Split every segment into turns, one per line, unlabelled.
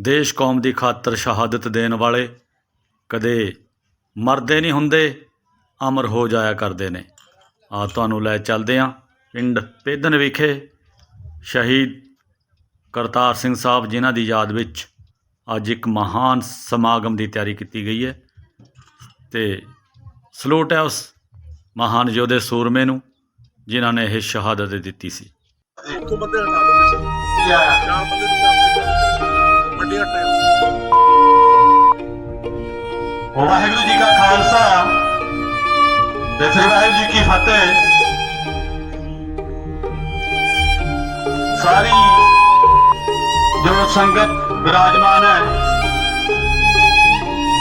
ਦੇਸ਼ ਕੌਮ ਦੀ ਖਾਤਰ ਸ਼ਹਾਦਤ ਦੇਣ ਵਾਲੇ ਕਦੇ ਮਰਦੇ ਨਹੀਂ ਹੁੰਦੇ ਅਮਰ ਹੋ ਜਾਇਆ ਕਰਦੇ ਨੇ। ਆ ਤੁਹਾਨੂੰ ਲੈ ਚੱਲਦੇ ਹਾਂ ਪਿੰਡ ਪੇਦਨ ਵਿਖੇ ਸ਼ਹੀਦ ਕਰਤਾਰ ਸਿੰਘ ਸਾਹਿਬ ਜਿਨ੍ਹਾਂ ਦੀ ਯਾਦ ਵਿੱਚ ਅੱਜ ਇੱਕ ਮਹਾਨ ਸਮਾਗਮ ਦੀ ਤਿਆਰੀ ਕੀਤੀ ਗਈ ਹੈ ਤੇ ਸਲੂਟ ਹੈ ਉਸ ਮਹਾਨ ਯੋਧੇ ਸੂਰਮੇ ਨੂੰ ਜਿਨ੍ਹਾਂ ਨੇ ਇਹ ਸ਼ਹਾਦਤ ਦਿੱਤੀ ਸੀ।
ਉੱਥੋਂ ਬੰਦੇ ਹਟਾ ਦਿੰਦੇ ਸੀ।
ਕੀ ਆਇਆ
ਚਾਰ ਬੰਦੇ ਦੀ ਚਾਰ ਵੱਡੀਆਂ
ਵਾਹਿਗੁਰੂ ਜੀ ਕਾ ਖਾਲਸਾ। ਤੇ ਸ੍ਰੀ ਵਾਹਿਗੁਰੂ ਜੀ ਕੀ ਫਤਿਹ। ਸਾਰੀ ਜੋ ਸੰਗਤ ਵਿਰਾਜਮਾਨ ਹੈ,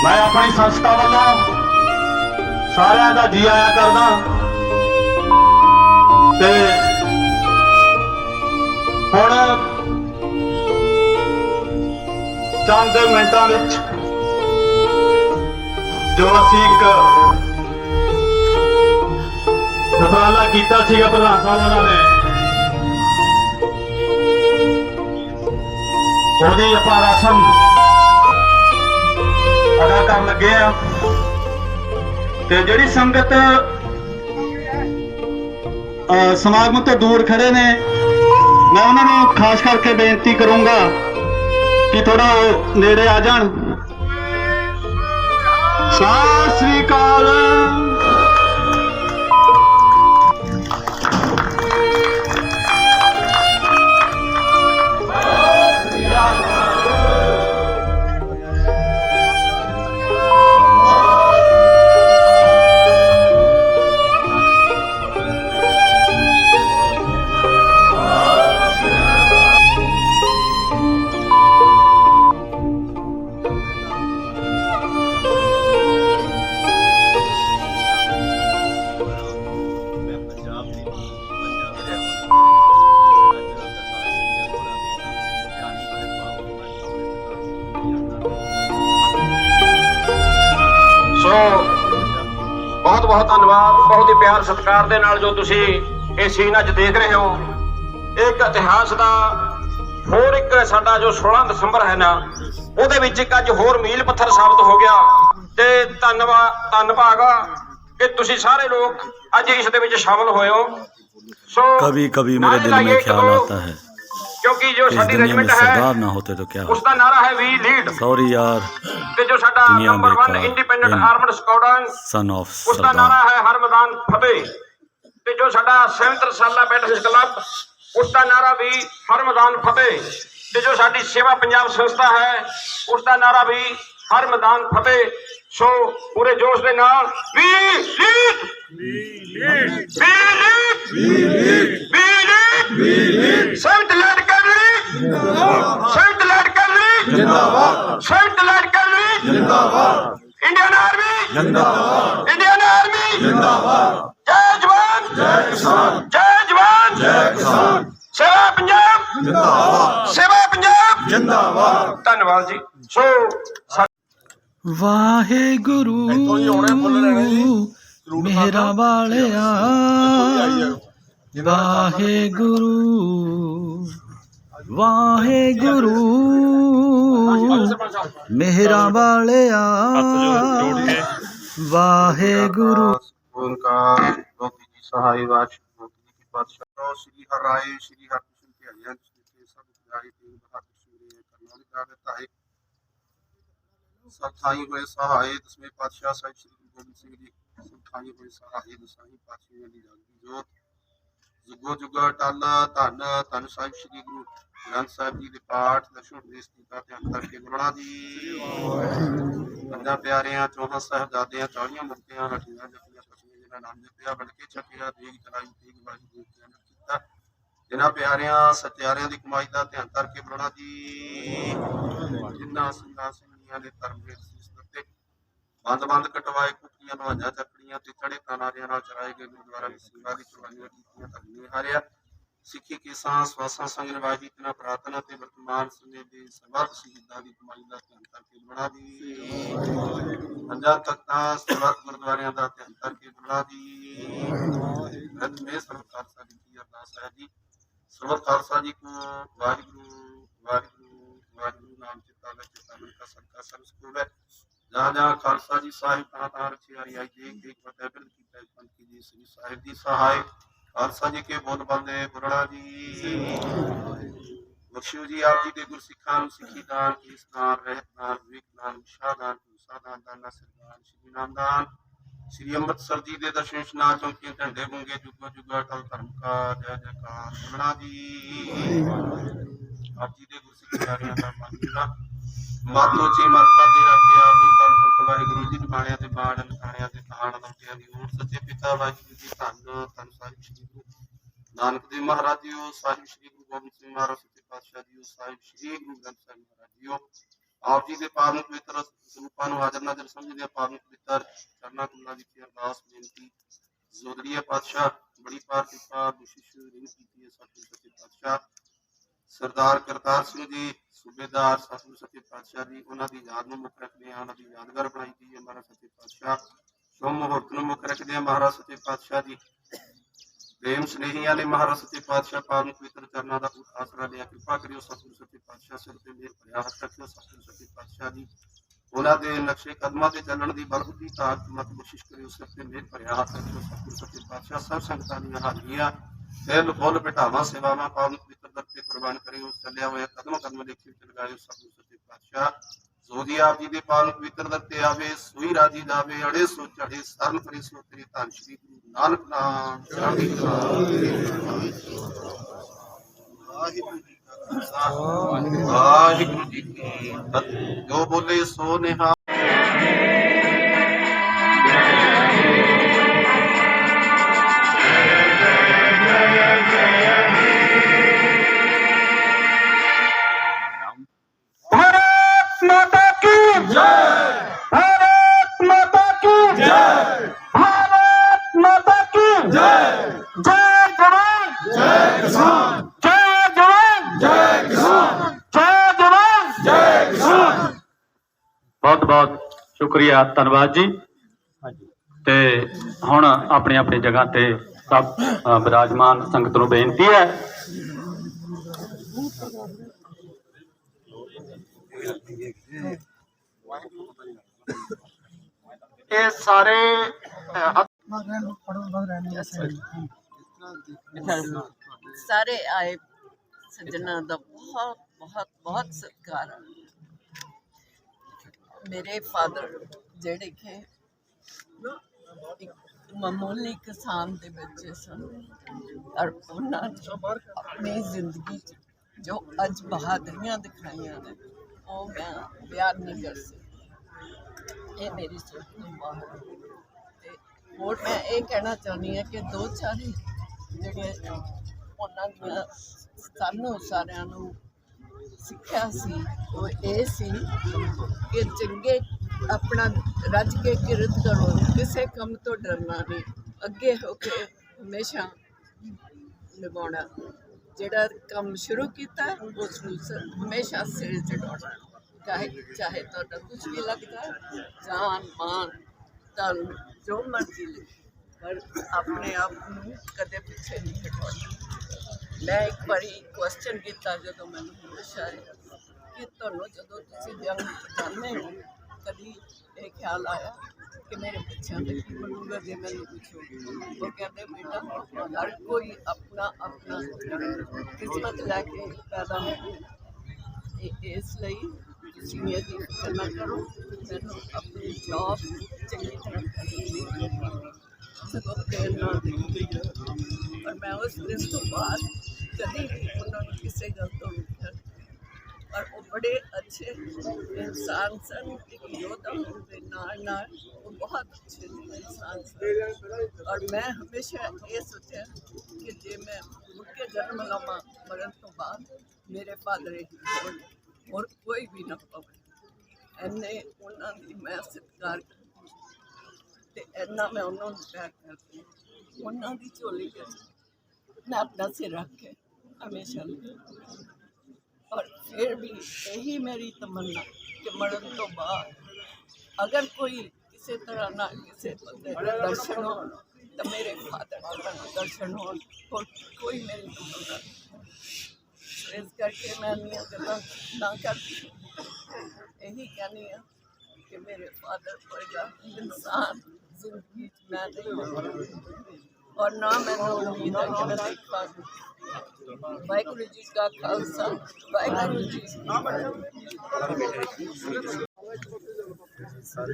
ਮੈਂ ਆਪਣੀ ਸੰਸਥਾ ਵੱਲੋਂ ਸਾਰਿਆਂ ਦਾ ਜੀ ਆਇਆ ਕਰਦਾ ਤੇ ਹੁਣ ਚੰਦ ਮਿੰਟਾਂ ਵਿੱਚ ਜੋ ਅਸੀਂ ਇੱਕ ਉਪਰਾਲਾ ਕੀਤਾ ਸੀਗਾ ਪ੍ਰਧਾਨ ਸਾਹਿਬ ਉਹਨਾਂ ਨੇ ਉਹਦੀ ਆਪਾਂ ਰਸਮ ਅਦਾ ਕਰਨ ਲੱਗੇ ਆ। ਤੇ ਜਿਹੜੀ ਸੰਗਤ ਸਮਾਗਮ ਤੋਂ ਦੂਰ ਖੜੇ ਨੇ, ਮੈਂ ਉਹਨਾਂ ਨੂੰ ਖਾਸ ਕਰਕੇ ਬੇਨਤੀ ਕਰੂੰਗਾ ਕਿ ਥੋੜਾ ਉਹ ਨੇੜੇ ਆ ਜਾਣ। ਸਤਿ ਸ੍ਰੀ
ਸੋ ਬਹੁਤ ਬਹੁਤ ਧੰਨਵਾਦ ਬਹੁਤ ਹੀ ਪਿਆਰ ਸਤਿਕਾਰ ਦੇ ਨਾਲ ਜੋ ਤੁਸੀਂ ਇਹ ਸੀਨ ਅੱਜ ਦੇਖ ਰਹੇ ਹੋ ਇਹ ਇੱਕ ਇਤਿਹਾਸ ਦਾ ਹੋਰ ਇੱਕ ਸਾਡਾ ਜੋ 16 ਦਸੰਬਰ ਹੈ ਨਾ ਉਹਦੇ ਵਿੱਚ ਇੱਕ ਅੱਜ ਹੋਰ ਮੀਲ ਪੱਥਰ ਸਾਬਤ ਹੋ ਗਿਆ ਤੇ ਧੰਨਵਾਦ ਧੰਨਵਾਦ ਕਿ ਤੁਸੀਂ ਸਾਰੇ ਲੋਕ ਅੱਜ ਇਸ ਦੇ ਵਿੱਚ ਸ਼ਾਮਲ ਹੋਏ ਹੋ ਸੋ
कभी कभी मेरे दिल में ख्याल आता है
ਕਿਉਂਕਿ ਜੋ ਸਾਡੀ ਰੈਜੀਮੈਂਟ ਹੈ
ਸਰਦਾਰ ਨਾ ਹੋਤੇ ਤਾਂ ਕਿਆ
ਉਸ ਦਾ ਨਾਰਾ ਹੈ ਵੀ ਲੀਡ
ਸੌਰੀ ਯਾਰ
ਤੇ ਜੋ ਸਾਡਾ
number
1 independent
armed
squadron son
of Sardar
ਉਸ ਦਾ ਨਾਰਾ ਹੈ ਹਰ ਮੈਦਾਨ ਫਤਿਹ ਤੇ ਜੋ ਸਾਡਾ 77 ਸਾਲਾ ਬੈਟਸ ਕਲੱਬ ਉਸ ਦਾ ਨਾਰਾ ਵੀ ਹਰ ਮੈਦਾਨ ਫਤਿਹ ਤੇ ਜੋ ਸਾਡੀ ਸੇਵਾ ਪੰਜਾਬ ਸੰਸਥਾ ਹੈ ਉਸ ਦਾ ਨਾਰਾ ਵੀ ਹਰ ਮੈਦਾਨ ਫਤਿਹ ਸੋ ਪੂਰੇ ਜੋਸ਼ ਦੇ ਨਾਲ we lead we lead we lead we lead we lead central cavalry ਜਿੰਦਾਬਾਦ। ਸੰਤ ਲੜ ਕੈਲਰੀ ਜਿੰਦਾਬਾਦ। Indian army. ਜਿੰਦਾਬਾਦ। Indian army. ਜਿੰਦਾਬਾਦ। ਜੈ ਜਵਾਨ। ਜੈ ਕਿਸਾਨ। ਜੈ ਜਵਾਨ। ਜੈ ਕਿਸਾਨ। ਸੇਵਾ ਪੰਜਾਬ। ਜਿੰਦਾਬਾਦ। ਸੇਵਾ ਪੰਜਾਬ। ਜਿੰਦਾਬਾਦ। ਧੰਨਵਾਦ ਜੀ। ਸੋ
ਵਾਹਿਗੁਰੂ
ਇੱਥੋਂ ਹੀ ਆਉਣੇ ਫੁੱਲ ਲੈਣੇ ਜੀ। ਜ਼ਰੂਰ
ਮੇਰਾ ਵਾਲਿਆ। ਵਾਹਿਗੁਰੂ। ਵਾਹਿਗੁਰੂ ਮੇਰਾ ਵਾਲਿਆ ਵਾਹਿਗੁਰੂ
ਓੰਕਾਰ ਗੋਪੀ ਜੀ ਸਹਾਈ ਵਾਚ ਗੋਪੀ ਜੀ ਕੀ ਪਾਤਸ਼ਾਹ ਸ੍ਰੀ ਹਰਾਏ ਸ੍ਰੀ ਹਰਿਕ੍ਰਿਸ਼ਨ ਕੇ ਹਰਿਆਣ ਜੀ ਸਭ ਪਿਆਰੇ ਤੇ ਬਹਾਦਰ ਸੂਰੇ ਕਰਨਾਲ ਦਾ ਦਿੱਤਾ ਹੈ ਸਭ ਥਾਈ ਹੋਏ ਸਹਾਏ ਦਸਵੇਂ ਪਾਤਸ਼ਾਹ ਸਾਹਿਬ ਸ੍ਰੀ ਗੁਰੂ ਗੋਬਿੰਦ ਸਿੰਘ ਜੀ ਸਭ ਥਾਈ ਹੋਏ ਸਹਾਏ ਦਸਾਈ ਪਾਤਸ਼ਾਹਾਂ ਦੀ ਜਾਗਦੀ ਜੋਤ ਜੁਗੋ ਜੁਗਾ ਟਲ, ਧੰਨ ਧੰਨ ਸਾਹਿਬ ਸ੍ਰੀ ਗੁਰੂ ਗ੍ਰੰਥ ਸਾਹਿਬ ਜੀ ਦੇ ਪਾਠ ਦਰਸ਼ਨ ਉਪਦੇਸ਼ ਕੀਤਾ ਧਿਆਨ ਕਰਕੇ ਗੁਰਣਾ ਜੀ। ਪੰਜਾਂ ਪਿਆਰਿਆਂ, ਚੌਹਾਂ ਸਾਹਿਬਜ਼ਾਦਿਆਂ ਚਾਲੀਆਂ ਮੁਕਤਿਆਂ ਹਟੀਆਂ ਜਪੀਆਂ ਪਛੀਆਂ ਜਿਨ੍ਹਾਂ ਨਾਮ ਜਪਿਆ ਬਣ ਛਕਿਆ ਦੇਗ ਚਲਾਈ ਤੇਗ ਬਾਜੀ ਦੇ ਕੇ ਕੀਤਾ। ਜਿਨ੍ਹਾਂ ਪਿਆਰਿਆਂ, ਸਤਿਆਰਿਆਂ ਦੀ ਕਮਾਈ ਦਾ ਧਿਆਨ ਕਰਕੇ ਬੁਲਾਣਾ ਜੀ। ਜਿਨ੍ਹਾਂ ਸਿੰਘਾਂ ਸਿੰਘੀਆਂ ਦੇ ਧਰਮ ਦੇ ਸੀਸ ਦਿੱਤੇ ਬੰਦ ਬੰਦ ਕਟਵਾਏ ਕੁੱਤੀਆਂ ਨਵਾਜਾਂ ਚੱਕੜੀਆਂ ਤੇ ਚੜੇ ਤਾਨਾਰਿਆਂ ਨਾਲ ਚਰਾਏ ਗਏ ਗੁਰਦੁਆਰਾ ਦੀ ਸੇਵਾ ਦੀ ਕੁਰਬਾਨੀਆਂ ਕੀਤੀਆਂ ਧਰਮੀ ਹਾਰਿਆ। ਸਿੱਖੀ ਕੇ ਸਾਹ ਸੰਗ ਨਿਵਾਜੀ ਤਨਾ ਪ੍ਰਾਰਥਨਾ ਤੇ ਵਰਤਮਾਨ ਸਮੇਂ ਦੇ ਸਰਬੱਤ ਸ਼ਹੀਦਾਂ ਦੀ ਕਮਾਈ ਦਾ ਧਿਆਨ ਕਰਕੇ ਬਣਾ ਦੀ। ਪੰਜਾਂ ਤਖਤਾਂ ਸਰਬੱਤ ਗੁਰਦੁਆਰਿਆਂ ਦਾ ਧਿਆਨ ਕਰਕੇ ਬਣਾ ਦੀ। ਰਤ ਮੇ ਸਰਬੱਤ ਖਾਲਸਾ ਜੀ ਕੀ ਅਰਦਾਸ ਹੈ ਜੀ। ਸਰਬੱਤ ਖਾਲਸਾ ਜੀ ਕੋ ਵਾਹਿਗੁਰੂ ਵਾਹਿਗੁਰੂ ਵਾਹਿਗੁਰੂ ਨਾਮ ਨਾਮ ਚਿਤਾ ਲੈ ਚਿਤਾ ਕਾ ਸਦਕਾ ਸਕੂਲ ਹੈ। ਜਹਾਂ ਜਹਾਂ ਖਾਲਸਾ ਜੀ ਸਾਹਿਬ ਤਾਂ ਤਾਂ ਰਚੀ ਹਰੀ ਦੇਖ ਦੇਖ ਫਤਿਹ ਬਿਰਦ ਕੀ ਪੈ ਪੰਥ ਕੀ ਜੀ, ਸ੍ਰੀ ਸਾਹਿਬ ਦੀ ਸਹਾਇ। ਖਾਲਸਾ ਜੀ ਕੇ ਬੋਲ ਬੰਦੇ ਬੁਰੜਾ ਜੀ। ਬਖਸ਼ਿਓ ਜੀ, ਆਪ ਜੀ ਦੇ ਗੁਰਸਿੱਖਾਂ ਨੂੰ ਸਿੱਖੀ ਦਾਨ ਕੇਸ ਦਾਨ, ਰਹਿਤ ਦਾਨ ਵਿਕ ਦਾਨ ਵਿਸ਼ਾ ਦਾਨ ਦਾਨਾ ਸਰਦਾਨ ਸ਼੍ਰੀ ਨਾਮ ਸ਼੍ਰੀ ਅੰਮ੍ਰਿਤਸਰ ਜੀ ਦੇ ਦਰਸ਼ਨ ਇਸ਼ਨਾਨ ਚੌਂਕੀਆਂ, ਝੰਡੇ ਬੁੰਗੇ, ਜੁਗੋ ਜੁਗਾ ਅਟਲ ਧਰਮ ਕਾ, ਜੈ ਜੈਕਾਰ। ਸੁਣਨਾ ਜੀ। ਆਪ ਜੀ ਦੇ ਗੁਰਸਿੱਖ ਪਿਆਰਿਆਂ ਦਾ ਮੰਨਣਾ ਮਾਤੋ ਜੀ ਮਾਤਾ ਦੇ ਰੱਖਿਆ ਆਪ ਨੂੰ ਪੁਰਖ ਵਾਹਿਗੁਰੂ ਜੀ ਨਿਮਾਣਿਆਂ ਤੇ ਬਾਣ ਨਿਖਾਣਿਆਂ ਤੇ ਤਾਣ ਲੰਟਿਆਂ ਦੀ ਓਟ ਸੱਚੇ ਪਿਤਾ ਵਾਹਿਗੁਰੂ ਜੀ, ਧੰਨ ਧੰਨ ਸਾਹਿਬ ਸ਼੍ਰੀ ਨਾਨਕ ਦੇਵ ਮਹਾਰਾਜ ਜੀਓ, ਸਾਹਿਬ ਸ਼੍ਰੀ ਗੁਰੂ ਗੋਬਿੰਦ ਸਿੰਘ ਮਹਾਰਾਜ, ਸੱਚੇ ਪਾਤਸ਼ਾਹ ਜੀਓ, ਸਾਹਿਬ ਸ਼੍ਰੀ ਗੁਰੂ ਗ੍ਰੰਥ ਸਾਹਿਬ ਮਹਾਰਾਜ ਜੀਓ। ਆਪ ਜੀ ਦੇ ਪਾਵਨ ਪਵਿੱਤਰ ਸਰੂਪਾਂ ਨੂੰ ਹਾਜ਼ਰ ਨਾਜ਼ਰ ਸਮਝਦੇ ਪਾਵਨ ਪਵਿੱਤਰ ਚਰਨਾਂ ਕੁਲਾਂ ਵਿੱਚ ਅਰਦਾਸ, ਬੇਨਤੀ, ਜ਼ੋਦਰੀਆ ਪਾਤਸ਼ਾਹ, ਬੜੀ ਪਾਰ ਕਿਰਪਾ ਬਖਸ਼ਿਸ਼ ਰਿੰਗ ਕੀਤੀ ਹੈ ਸਤਿਗੁਰ ਸੱਚੇ ਪਾਤਸ਼ਾਹ। ਸਰਦਾਰ ਕਰਤਾਰ ਸਿੰਘ ਜੀ, ਸੂਬੇਦਾਰ ਸਤਿਗੁਰ ਸੱਚੇ ਪਾਤਸ਼ਾਹ ਜੀ, ਉਹਨਾਂ ਦੀ ਯਾਦ ਨੂੰ ਮੁੱਖ ਰੱਖਦੇ ਹਾਂ, ਉਹਨਾਂ ਦੀ ਯਾਦਗਾਰ ਬਣਾਈ ਗਈ ਹੈ ਮਹਾਰਾਜ ਸੱਚੇ ਪਾਤਸ਼ਾਹ। ਸ਼ੁਭ ਮੁਹੂਰਤ ਨੂੰ ਮੁੱਖ ਰੱਖਦੇ ਹਾਂ ਮਹਾਰਾਜ ਸੱਚੇ ਪਾਤਸ਼ਾਹ ਜੀ। ਪ੍ਰੇਮ ਸਨੇਹੀਆਂ ਨੇ ਮਹਾਰਾਜ ਸੱਚੇ ਪਾਤਸ਼ਾਹ ਪਾਵਨ ਪਵਿੱਤਰ ਚਰਨਾਂ ਦਾ ਆਸਰਾ ਲਿਆ। ਕਿਰਪਾ ਕਰਿਓ ਸਤਿਗੁਰ ਸੱਚੇ ਪਾਤਸ਼ਾਹ ਸਿਰ ਤੇ ਮੇਰ ਭਰਿਆ ਹੱਥ ਰੱਖਿਓ ਸਤਿਗੁਰ ਸੱਚੇ ਪਾਤਸ਼ਾਹ ਜੀ। ਉਹਨਾਂ ਦੇ ਨਕਸ਼ੇ ਕਦਮਾਂ ਤੇ ਚੱਲਣ ਦੀ ਬਲਬੁੱਧੀ ਤਾਕਤ ਮਤ ਬਖਸ਼ਿਸ਼ ਕਰਿਓ, ਸਿਰ ਤੇ ਮੇਰ ਭਰਿਆ ਹੱਥ ਰੱਖਿਓ ਸਤਿਗੁਰ ਸੱਚੇ ਪਾਤਸ਼ਾਹ। ਸਭ ਸੰਗਤਾਂ ਦੀਆਂ ਹਾਜ਼ਰੀਆਂ ਦਿਲ ਫੁੱਲ ਬਿਠਾਵਾਂ, ਸੇਵਾਵਾਂ ਪਾਵਨ ਪਵਿੱਤਰ ਦਰ ਤੇ ਕੁਰਬਾਨ ਕਰਿਓ, ਚੱਲਿਆ ਹੋਇਆ ਕਦਮ ਕਦਮ ਦੇਖੀ ਵਿੱਚ ਲਗਾਇਓ ਸਤਿਗੁਰ ਸੱਚੇ ਪਾਤਸ਼ਾਹ। ਜੋਦੀ ਆਪ ਜੀ ਦੇ ਪਾਵਨ ਪਵਿੱਤਰ ਦਰ ਤੇ ਆਵੇ, ਸੋਈ ਰਾਜੀ ਜਾਵੇ ਅੜੇ ਸੋ ਚੜੇ ਸਰਨ ਕਰੇ ਸੋ ਤੇਰੇ ਧੰਨ ਸ਼੍ਰੀ ਗੁਰੂ ਨਾਨਕ ਨਾਮ। ਚੜ੍ਹਦੀ ਕਲਾ ਵਾਹਿਗੁਰੂ ਜੀ ਕਾ ਖਾਲਸਾ, ਵਾਹਿਗੁਰੂ ਜੀ ਕੀ ਫਤਿਹ। ਜੋ ਬੋਲੇ ਸੋ
ਨਿਹਾ ਸ਼ੁਕਰੀਆ ਧੰਨਵਾਦ ਜੀ। ਤੇ ਹੁਣ ਆਪਣੀ ਆਪਣੀ ਜਗ੍ਹਾ ਤੇ ਸਭ ਅ, ਵਿਰਾਜਮਾਨ ਸੰਗਤ ਨੂੰ ਬੇਨਤੀ ਹੈ।
ਇਹ ਸਾਰੇ
ਸਾਰੇ ਆਏ ਸੱਜਣਾ ਦਾ ਬਹੁਤ ਬਹੁਤ ਬਹੁਤ ਸਤਿਕਾਰ ਹੈ ਮੇਰੇ ਫਾਦਰ ਜਿਹੜੇ ਕਿ ਮਾਮੂਲੀ ਕਿਸਾਨ ਦੇ ਬੱਚੇ ਸਨ। ਔਰ ਉਹਨਾਂ ਨੇ ਆਪਣੀ ਜ਼ਿੰਦਗੀ ਜੋ ਅੱਜ ਬਹਾਦਰੀਆਂ ਦਿਖਾਈਆਂ ਨੇ, ਉਹ ਮੈਂ ਬਿਆਨ ਨਹੀਂ ਕਰ ਸਕਦੀ। ਇਹ ਮੇਰੀ ਸੋਚ ਤੋਂ ਬਾਹਰ ਤੇ ਹੋਰ ਮੈਂ ਇਹ ਕਹਿਣਾ ਚਾਹੁੰਦੀ ਹਾਂ ਕਿ ਦੋ ਚਾਰ ਜਿਹੜੇ ਉਹਨਾਂ ਦੀਆਂ ਸਾਨੂੰ ਸਾਰਿਆਂ ਨੂੰ ਸਿੱਖਿਆ ਸੀ। ਉਹ ਇਹ ਸੀ ਕਿ ਚੰਗੇ ਆਪਣਾ ਰੱਜ ਕੇ ਕਿਰਤ ਕਰੋ ਕਿਸੇ ਕੰਮ ਤੋਂ ਡਰਨਾ ਨਹੀਂ। ਅੱਗੇ ਹੋ ਕੇ ਹਮੇਸ਼ਾ ਨਿਭਾਉਣਾ। ਜਿਹੜਾ ਕੰਮ ਸ਼ੁਰੂ ਕੀਤਾ ਉਸ ਨੂੰ ਹਮੇਸ਼ਾ ਸਿਰ ਚੜਾਉਣਾ ਚਾਹੇ ਚਾਹੇ ਤੁਹਾਡਾ ਕੁਝ ਵੀ ਲੱਗਦਾ ਜਾਨ, ਮਾਨ ਤਨ ਜੋ ਮਰਜ਼ੀ ਲੱਗੇ ਪਰ ਆਪਣੇ ਆਪ ਨੂੰ ਕਦੇ ਪਿੱਛੇ ਨਹੀਂ ਹਟਾਉਣਾ। ਮੈਂ ਇੱਕ ਵਾਰੀ ਕੁਐਸਚਨ ਕੀਤਾ ਜਦੋਂ ਮੈਨੂੰ ਹੋਸ਼ ਕਿ ਤੁਹਾਨੂੰ ਜਦੋਂ ਤੁਸੀਂ ਜੰਗ ਜਾਂਦੇ ਹੋ ਕਦੀ ਇਹ ਖਿਆਲ ਆਇਆ ਕਿ ਮੇਰੇ ਬੱਚਿਆਂ ਦੇ ਕੀ ਬਣੂਗਾ ਜੇ ਮੈਨੂੰ ਕੁਛ ਹੋ ਗਿਆ ਉਹ ਕਹਿੰਦੇ ਬੇਟਾ ਹਰ ਕੋਈ ਆਪਣਾ ਆਪਣਾ ਕਿਸਮਤ ਲੈ ਕੇ ਪੈਦਾ ਹੁੰਦਾ ਇਹ ਇਸ ਲਈ ਤੁਸੀਂ ਇਹਦੀ ਫਿਕਰ ਨਾ ਕਰੋ ਮੈਨੂੰ ਆਪਣੀ ਜੌਬ ਚੰਗੀ ਤਰ੍ਹਾਂ ਕਰਨੀ ਹੈ ਸਗੋਂ ਪ੍ਰੇਰਨਾ ਦਿੰਦੀ ਹੈ ਪਰ ਮੈਂ ਉਸ ਦਿਨ ਤੋਂ ਬਾਅਦ ਕਦੀ ਵੀ ਉਹਨਾਂ ਨੂੰ ਕਿਸੇ ਗੱਲ ਤੋਂ ਰੋਕਿਆ ਨਹੀਂ। ਪਰ ਉਹ ਬੜੇ ਅੱਛੇ ਇਨਸਾਨ ਸਨ ਇੱਕ ਯੋਧਾ ਹੋਣ ਦੇ ਨਾਲ ਨਾਲ ਉਹ ਬਹੁਤ ਅੱਛੇ ਇਨਸਾਨ ਸਨ ਔਰ ਮੈਂ ਹਮੇਸ਼ਾ ਇਹ ਸੋਚਿਆ ਕਿ ਜੇ ਮੈਂ ਮੁੜ ਕੇ ਜਨਮ ਲਵਾਂ ਮਰਨ ਤੋਂ ਬਾਅਦ ਮੇਰੇ ਫਾਦਰ ਹੀ ਹੋਣ ਹੋਰ ਕੋਈ ਵੀ ਨਾ ਪਵੇ ਐਨੇ ਉਹਨਾਂ ਦੀ ਮੈਂ पर फिर भी यही मेरी तमन्ना कि मरण तो बाद अगर कोई किसी तरह ना किसी दर्शन हो तो मेरे फादर दर्शन हो और कोई मेरी तमन्ना तो इस करके मैं नियत गलत ना करती। यही कहनी है कि मेरे फादर पर इंसान ज़िंदगी मैं नहीं ਔਰ ਨਾ ਮੈਨੂੰ ਉਮੀਦ ਹੈ ਕਿ ਮੈਂ ਸਿੱਖ ਪਾਸ ਵਾਹਿਗੁਰੂ ਜੀ ਦਾ ਖਾਲਸਾ, ਵਾਹਿਗੁਰੂ ਜੀ
ਸਾਰੇ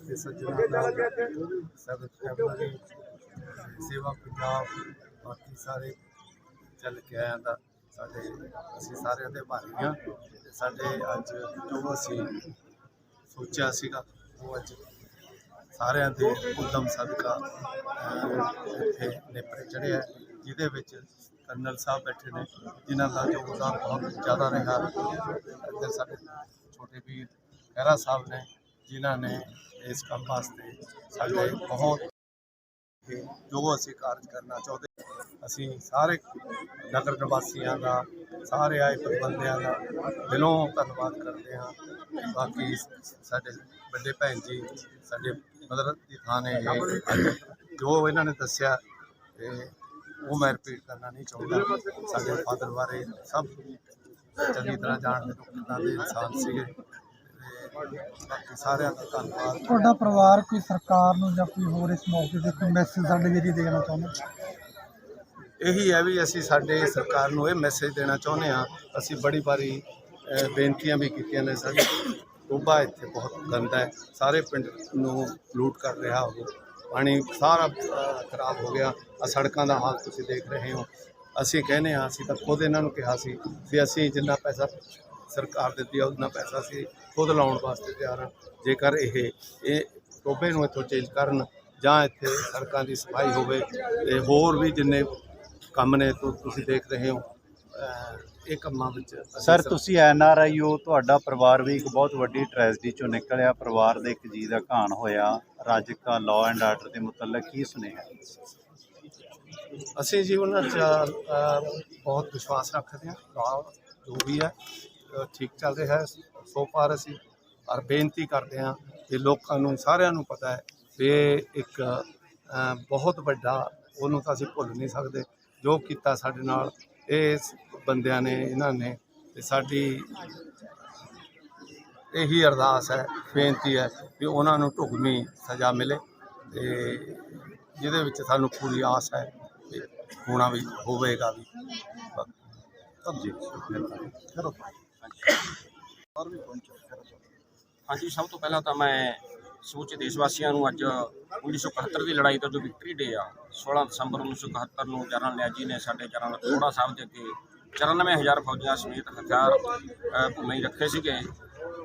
ਤੇ ਸੱਜਣਾ ਸਭ ਸੇਵਾ ਪੰਜਾਬ, ਬਾਕੀ ਸਾਰੇ ਚੱਲ ਕੇ ਆਇਆ ਦਾ ਸਾਡੇ, ਅਸੀਂ ਸਾਰਿਆਂ ਦੇ ਭਾਰੀ ਆ ਤੇ ਸਾਡੇ ਅੱਜ ਜੋ ਅਸੀਂ ਸੋਚਿਆ ਸੀਗਾ, ਉਹ ਅੱਜ ਸਾਰਿਆਂ ਦੇ ਉਦਮ ਸਦਕਾ ਇੱਥੇ ਨੇਪਰੇ ਚੜਿਆ ਜਿਹਦੇ ਵਿੱਚ ਕਰਨਲ ਸਾਹਿਬ ਬੈਠੇ ਨੇ, ਜਿਨ੍ਹਾਂ ਦਾ ਯੋਗਦਾਨ ਬਹੁਤ ਜ਼ਿਆਦਾ ਰਿਹਾ। ਇੱਧਰ ਸਾਡੇ ਛੋਟੇ ਵੀਰ ਖਹਿਰਾ ਸਾਹਿਬ ਨੇ, ਜਿਨ੍ਹਾਂ ਨੇ ਇਸ ਕੰਮ ਵਾਸਤੇ ਸਾਡੇ ਬਹੁਤ ਜੋ ਅਸੀਂ ਕਾਰਜ ਕਰਨਾ ਚਾਹੁੰਦੇ ਅਸੀਂ ਸਾਰੇ ਨਗਰ ਨਿਵਾਸੀਆਂ ਦਾ, ਸਾਰੇ ਆਏ ਪ੍ਰਬੰਧਿਆਂ ਦਾ ਦਿਲੋਂ ਧੰਨਵਾਦ ਕਰਦੇ ਹਾਂ। ਬਾਕੀ ਸਾਡੇ ਵੱਡੇ ਭੈਣ ਜੀ, ਸਾਡੇ ਮਦਰ ਦੀ ਥਾਂ ਨੇ ਇਹ ਜੋ ਇਹਨਾਂ ਨੇ ਦੱਸਿਆ ਤੇ ਉਹ ਮੈਂ ਰਿਪੀਟ ਕਰਨਾ ਨਹੀਂ ਚਾਹੁੰਦਾ। ਸਾਡੇ ਫਾਦਰ ਬਾਰੇ ਸਭ ਚੰਗੀ ਤਰ੍ਹਾਂ ਜਾਣਦੇ ਲੋਕ ਕਿੱਦਾਂ ਦੇ ਇਨਸਾਨ ਸੀਗੇ। ਤੇ ਬਾਕੀ ਸਾਰਿਆਂ ਦਾ ਧੰਨਵਾਦ।
ਤੁਹਾਡਾ ਪਰਿਵਾਰ ਕੋਈ ਸਰਕਾਰ ਨੂੰ ਜਾਂ ਕੋਈ ਹੋਰ ਇਸ ਮੌਕੇ ਤੇ ਕੋਈ ਮੈਸੇਜ ਸਾਡੇ ਜਿਹੜੀ ਦੇਣਾ ਚਾਹੁੰਦਾ?
ਇਹੀ ਹੈ ਵੀ ਅਸੀਂ ਸਾਡੇ ਸਰਕਾਰ ਨੂੰ ਇਹ ਮੈਸੇਜ ਦੇਣਾ ਚਾਹੁੰਦੇ ਹਾਂ। ਅਸੀਂ ਬੜੀ ਵਾਰੀ ਬੇਨਤੀਆਂ ਵੀ ਕੀਤੀਆਂ ਨੇ ਸਾਡੇ ਟੋਬਾ ਇੱਥੇ ਬਹੁਤ ਗੰਦਾ ਹੈ। ਸਾਰੇ ਪਿੰਡ ਨੂੰ ਲੂਟ ਕਰ ਰਿਹਾ ਉਹ। ਪਾਣੀ ਸਾਰਾ ਖਰਾਬ ਹੋ ਗਿਆ। ਆ ਸੜਕਾਂ ਦਾ ਹਾਲ ਤੁਸੀਂ ਦੇਖ ਰਹੇ ਹੋ। ਅਸੀਂ ਕਹਿੰਦੇ ਹਾਂ, ਅਸੀਂ ਤਾਂ ਖੁਦ ਇਹਨਾਂ ਨੂੰ ਕਿਹਾ ਸੀ ਵੀ ਅਸੀਂ ਜਿੰਨਾ ਪੈਸਾ ਸਰਕਾਰ ਦਿੱਤੀ ਆ ਉਹਨਾਂ ਪੈਸਾ ਅਸੀਂ ਖੁਦ ਲਾਉਣ ਵਾਸਤੇ ਤਿਆਰ ਹਾਂ। ਜੇਕਰ ਇਹ ਇਹ ਟੋਬੇ ਨੂੰ ਇੱਥੋਂ ਚੇਂਜ ਕਰਨ ਜਾਂ ਇੱਥੇ ਸੜਕਾਂ ਦੀ ਸਫ਼ਾਈ ਹੋਵੇ ਤੇ ਹੋਰ ਵੀ ਜਿੰਨੇ ਕੰਮ ਨੇ ਤੁਸੀਂ ਦੇਖ ਰਹੇ ਹੋ। ਇਹ ਕੰਮਾਂ ਵਿੱਚ ਅਸੀਂ
ਸਰ ਤੁਸੀਂ ਐਨ ਆਰ ਆਈ ਹੋ ਤੁਹਾਡਾ ਪਰਿਵਾਰ ਵੀ ਇੱਕ ਬਹੁਤ ਵੱਡੀ ਟ੍ਰੈਜਡੀ ਚੋਂ ਨਿਕਲਿਆ। ਪਰਿਵਾਰ ਦੇ ਇੱਕ ਜੀ ਦਾ ਘਾਣ ਹੋਇਆ। ਰਾਜਕਾ ਲਾਅ ਐਂਡ ਆਰਡਰ ਦੇ ਮੁਤਲਕ ਕੀ ਸੁਨੇਹਾ?
ਅਸੀਂ ਜੀ ਉਹਨਾਂ 'ਚ ਅਹ, ਬਹੁਤ ਵਿਸ਼ਵਾਸ ਰੱਖਦੇ ਹਾਂ। ਲਾਅ ਜੋ ਵੀ ਹੈ ਅਹ, ਠੀਕ ਚੱਲ ਰਿਹਾ ਹੈ। ਸੋ ਫਾਰ ਅਸੀਂ ਔਰ ਬੇਨਤੀ ਕਰਦੇ ਹਾਂ ਕਿ ਲੋਕਾਂ ਨੂੰ ਸਾਰਿਆਂ ਨੂੰ ਪਤਾ ਹੈ ਕਿ ਇਹ ਇੱਕ ਅਹ, ਬਹੁਤ ਵੱਡਾ ਉਹਨੂੰ ਤਾਂ ਅਸੀਂ ਭੁੱਲ ਨਹੀਂ ਸਕਦੇ। ਜੋ ਕੀਤਾ ਸਾਡੇ ਨਾਲ ਇਸ ਬੰਦਿਆਂ ਨੇ ਇਹਨਾਂ ਨੇ ਤੇ ਸਾਡੀ ਇਹੀ ਅਰਦਾਸ ਹੈ ਬੇਨਤੀ ਹੈ ਕਿ ਉਹਨਾਂ ਨੂੰ ਢੁਕਵੀਂ ਸਜ਼ਾ ਮਿਲੇ ਤੇ ਜਿਹਦੇ ਵਿੱਚ ਸਾਨੂੰ ਪੂਰੀ ਆਸ ਹੈ ਕਿ ਹੋਣਾ ਵੀ ਹੋਵੇਗਾ ਵੀ। ਸਭ ਜੀ। ਕਰੋ
ਹਾਂਜੀ ਸਭ ਤੋਂ ਪਹਿਲਾਂ ਤਾਂ ਮੈਂ ਸਮੁੱਚੇ ਦੇਸ਼ ਵਾਸੀਆਂ ਨੂੰ ਅੱਜ 1971 ਦੀ ਲੜਾਈ ਦਾ ਜੋ ਵਿਕਟਰੀ ਡੇ ਆ 16 ਦਸੰਬਰ 1971 ਨੂੰ ਜਨਰਲ ਨਿਆਜੀ ਨੇ ਸਾਡੇ ਜਨਰਲ ਥੋੜਾ ਸਾਹਿਬ ਦੇ ਅੱਗੇ 94000 ਫੌਜੀਆਂ ਸਮੇਤ ਹਥਿਆਰ ਅ, ਭੂਮੀ ਰੱਖੇ ਸੀਗੇ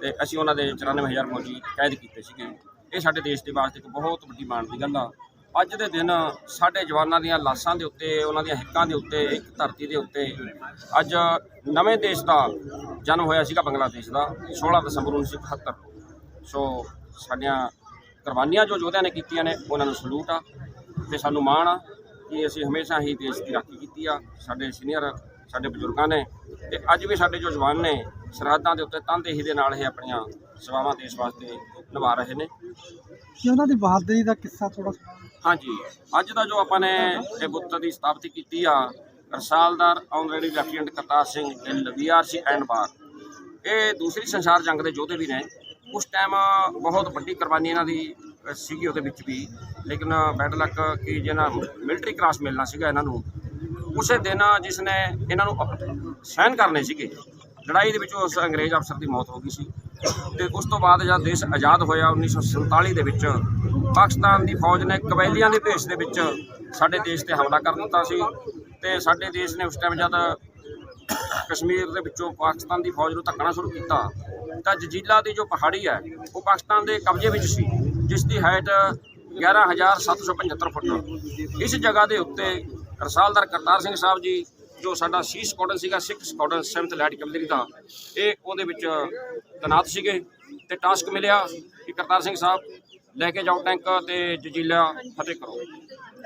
ਤੇ ਅਸੀਂ ਉਹਨਾਂ ਦੇ 94000 ਫੌਜੀ ਕੈਦ ਕੀਤੇ ਸੀਗੇ। ਇਹ ਸਾਡੇ ਦੇਸ਼ ਦੇ ਵਾਸਤੇ ਇੱਕ ਬਹੁਤ ਵੱਡੀ ਮਾਣ ਦੀ ਗੱਲ ਆ। ਅੱਜ ਦੇ ਦਿਨ ਸਾਡੇ ਜਵਾਨਾਂ ਦੀਆਂ ਲਾਸ਼ਾਂ ਦੇ ਉੱਤੇ ਉਹਨਾਂ ਦੀਆਂ ਹਿੱਕਾਂ ਦੇ ਉੱਤੇ ਇੱਕ ਧਰਤੀ ਦੇ ਉੱਤੇ ਅੱਜ ਨਵੇਂ ਦੇਸ਼ ਦਾ ਜਨਮ ਹੋਇਆ ਸੀਗਾ ਬੰਗਲਾਦੇਸ਼ ਦਾ 16 ਦਸੰਬਰ 1971 ਸੋ ਸਾਡੀਆਂ ਕੁਰਬਾਨੀਆਂ ਜੋ ਯੋਧਿਆਂ ਨੇ ਕੀਤੀਆਂ ਨੇ ਉਹਨਾਂ ਨੂੰ ਸਲੂਟ ਆ ਤੇ ਸਾਨੂੰ ਮਾਣ ਆ ਕਿ ਅਸੀਂ ਹਮੇਸ਼ਾ ਹੀ ਦੇਸ਼ ਦੀ ਰਾਖੀ ਕੀਤੀ ਆ। ਸਾਡੇ ਸੀਨੀਅਰ ਸਾਡੇ ਬਜ਼ੁਰਗਾਂ ਨੇ ਤੇ ਅੱਜ ਵੀ ਸਾਡੇ ਜੋ ਜਵਾਨ ਨੇ ਸਰਹੱਦਾਂ ਦੇ ਉੱਤੇ ਤਨਦੇਹੀ ਦੇ ਨਾਲ ਇਹ ਆਪਣੀਆਂ ਸੇਵਾਵਾਂ ਦੇਸ਼ ਵਾਸਤੇ ਨਿਭਾ ਰਹੇ ਨੇ।
ਕਿ ਉਹਨਾਂ ਦੀ ਬਹਾਦਰੀ ਦਾ ਕਿੱਸਾ ਥੋੜਾ
ਹਾਂਜੀ ਅੱਜ ਦਾ ਜੋ ਆਪਾਂ ਨੇ ਇਹ ਬੁੱਤ ਦੀ ਸਥਾਪਿਤ ਕੀਤੀ ਆ ਰਸਾਲਦਾਰ honorary lieutenant Kartar Singh Gill VRC and bar. ਇਹ ਦੂਸਰੀ ਸੰਸਾਰ ਜੰਗ ਦੇ ਯੋਧੇ ਵੀ ਨੇ। ਉਸ ਟਾਈਮ ਬਹੁਤ ਵੱਡੀ ਕੁਰਬਾਨੀ ਇਹਨਾਂ ਦੀ ਸੀਗੀ ਉਹਦੇ ਵਿੱਚ ਵੀ। ਲੇਕਿਨ ਬੈਡ ਲੱਕ ਕਿ ਜਿਹਨਾਂ ਮਿਲਟਰੀ ਕ੍ਰਾਸ ਮਿਲਣਾ ਸੀਗਾ ਇਹਨਾਂ ਨੂੰ ਉਸੇ ਦਿਨ ਜਿਸ ਨੇ ਇਹਨਾਂ ਨੂੰ ਅਪ- ਸਹਿਨ ਕਰਨੇ ਸੀਗੇ, ਲੜਾਈ ਦੇ ਵਿੱਚ ਉਸ ਅੰਗਰੇਜ਼ ਅਫਸਰ ਦੀ ਮੌਤ ਹੋ ਗਈ ਸੀ। ਤੇ ਉਸ ਤੋਂ ਬਾਅਦ ਜਦ ਦੇਸ਼ ਆਜ਼ਾਦ ਹੋਇਆ 1947 ਦੇ ਵਿੱਚ, ਪਾਕਿਸਤਾਨ ਦੀ ਫੌਜ ਨੇ ਕਬੈਲੀਆਂ ਦੇ ਭੇਸ ਦੇ ਵਿੱਚ ਸਾਡੇ ਦੇਸ਼ ਤੇ ਹਮਲਾ ਕਰ ਦਿੱਤਾ ਸੀ। ਤੇ ਸਾਡੇ ਦੇਸ਼ ਨੇ ਉਸ ਟਾਈਮ ਜਦ ਕਸ਼ਮੀਰ ਦੇ ਵਿੱਚੋਂ ਪਾਕਿਸਤਾਨ ਦੀ ਫੌਜ ਨੂੰ ਧੱਕਣਾ ਸ਼ੁਰੂ ਕੀਤਾ, ਤਾਂ ਜਜੀਲਾ ਦੀ ਜੋ ਪਹਾੜੀ ਹੈ, ਉਹ ਪਾਕਿਸਤਾਨ ਦੇ ਕਬਜ਼ੇ ਵਿੱਚ ਸੀ ਜਿਸ ਦੀ ਹਾਈਟ 11775 ਫੁੱਟ। ਇਸ ਜਗ੍ਹਾ ਦੇ ਉੱਤੇ ਰਸਾਲਦਾਰ ਕਰਤਾਰ ਸਿੰਘ ਸਾਹਿਬ ਜੀ, ਜੋ ਸਾਡਾ ਸੀ ਸਕਾਡਨ ਸੀਗਾ, ਸਿੱਖ ਸਕਾਡਨ 7th ਲਾਈਟ ਕੈਵਲਰੀ ਦਾ, ਇਹ ਉਹਦੇ ਵਿੱਚ ਤੈਨਾਤ ਸੀਗੇ ਤੇ ਟਾਸਕ ਮਿਲਿਆ ਕਿ ਕਰਤਾਰ ਸਿੰਘ ਸਾਹਿਬ ਲੈ ਕੇ ਜਾਓ ਟੈਂਕ ਤੇ ਜਜੀਲਾ ਫਤਿਹ ਕਰੋ।